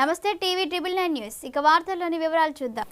నమస్తే TV nine news. ఇక వార్తల్లోని వివరాలు చూద్దాం.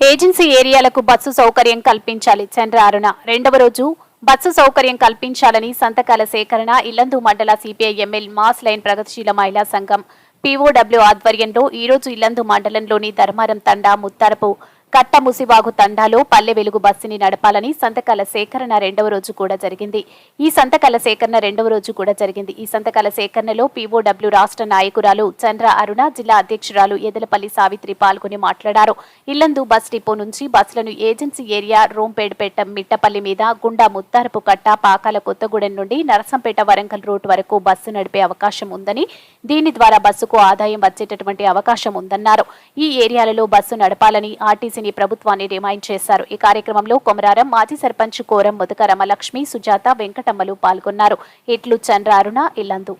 ఏజెన్సీ ఏరియాలకు బస్సు సౌకర్యం కల్పించాలి. చంద్ర అరుణ రెండవ రోజు బస్సు సౌకర్యం కల్పించాలని సంతకాల సేకరణ ఇల్లందు మండల సిపిఐ ఎమ్మెల్ మాస్ లైన్ ప్రగతిశీల మహిళా సంఘం పీఓడబ్ల్యూ ఆధ్వర్యంలో ఈ రోజు ఇల్లందు మండలంలోని ధర్మారం తండా ముత్తారపు కట్ట ముసివాగు తండాలో పల్లె వెలుగు బస్సుని నడపాలని సంతకాల సేకరణ రెండవ రోజు కూడా జరిగింది. ఈ సంతకాల సేకరణ రెండవ రోజు కూడా జరిగింది. ఈ సంతకాల సేకరణలో పీఓడబ్ల్యూ రాష్ట్ర నాయకురాలు చంద్ర అరుణ జిల్లా అధ్యక్షురాలు ఎదలపల్లి సావిత్రి పాల్గొని మాట్లాడారు. ఇల్లందు బస్ డిపో నుంచి బస్సులను ఏజెన్సీ ఏరియా రోంపేటపేట మిట్టపల్లి మీద గుండా ముత్తారపు కట్ట పాకాల కొత్తగూడెం నుండి నరసంపేట వరంగల్ రూట్ వరకు బస్సు నడిపే అవకాశం ఉందని దీని ద్వారా బస్సుకు ఆదాయం వచ్చేటటువంటి అవకాశం ఉందన్నారు. ఈ ఏరియాలలో బస్సు నడపాలని ఆర్టీసీ ఆర్టీసీని ప్రభుత్వాన్ని డిమాండ్ చేశారు. ఈ కార్యక్రమంలో కొమరారం మాజీ సర్పంచ్ కోరం ముదక రమలక్ష్మి సుజాత వెంకటమ్మలు పాల్గొన్నారు. ఇట్లు చంద్రారుణ ఇల్లందు.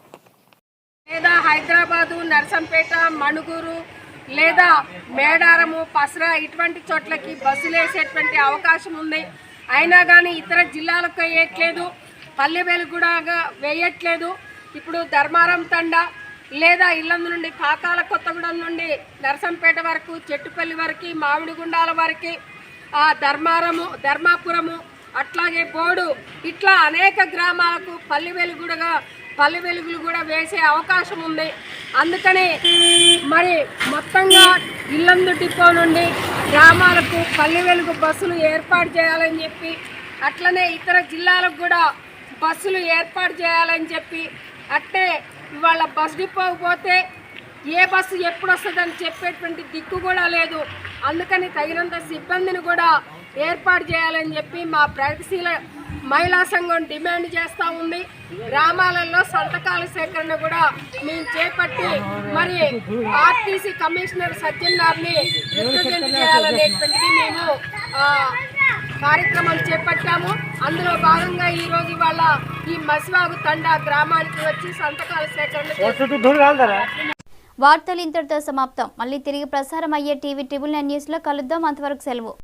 లేదా హైదరాబాదు నర్సంపేట మణుగూరు లేదా మేడారము పసరా ఇటువంటి చోట్లకి బస్సులు వేసేటువంటి అవకాశం ఉంది. అయినా కానీ ఇతర జిల్లాలకు వేయట్లేదు. పల్లె కూడా వేయట్లేదు. ఇప్పుడు ధర్మారం తండా లేదా ఇల్లందు నుండి పాకాల కొత్తగూడెం నుండి నరసంపేట వరకు చెట్టుపల్లి వరకు మామిడిగుండాల వరకు ఆ ధర్మారము ధర్మాపురము అట్లాగే బోడు ఇట్లా అనేక గ్రామాలకు పల్లె వెలుగుడుగా పల్లె వెలుగులు కూడా వేసే అవకాశం ఉంది. అందుకని మరి మొత్తంగా ఇల్లందు డిపో నుండి గ్రామాలకు పల్లె వెలుగు బస్సులు ఏర్పాటు చేయాలని చెప్పి అట్లనే ఇతర జిల్లాలకు కూడా బస్సులు ఏర్పాటు చేయాలని చెప్పి అట్టే ఇవాళ బస్ డిపోకి పోతే ఏ బస్సు ఎప్పుడు వస్తుందని చెప్పేటువంటి దిక్కు కూడా లేదు. అందుకని తగినంత సిబ్బందిని కూడా ఏర్పాటు చేయాలని చెప్పి మా ప్రగతిశీల మహిళా సంఘం డిమాండ్ చేస్తూ ఉంది. గ్రామాలలో సంతకాల సేకరణ కూడా మేము చేపట్టి మరి ఆర్టీసీ కమిషనర్ సత్యనారాయణని రిప్రజెంట్ చేయాలనేటువంటిది మేము ఆ, కార్యక్రమం చేపట్టాము. అందులో భాగంగా ఈ రోజు ఇవాళ ఈ మసివాగు తండా గ్రామానికి వచ్చి సంతకాల సేకరణ. వార్తలు ఇంతటితో సమాప్తం. మళ్ళీ తిరిగి ప్రసారం అయ్యే టీవీ ట్రిబుల్ నైన్ న్యూస్లో కలుద్దాం. అంతవరకు సెలవు.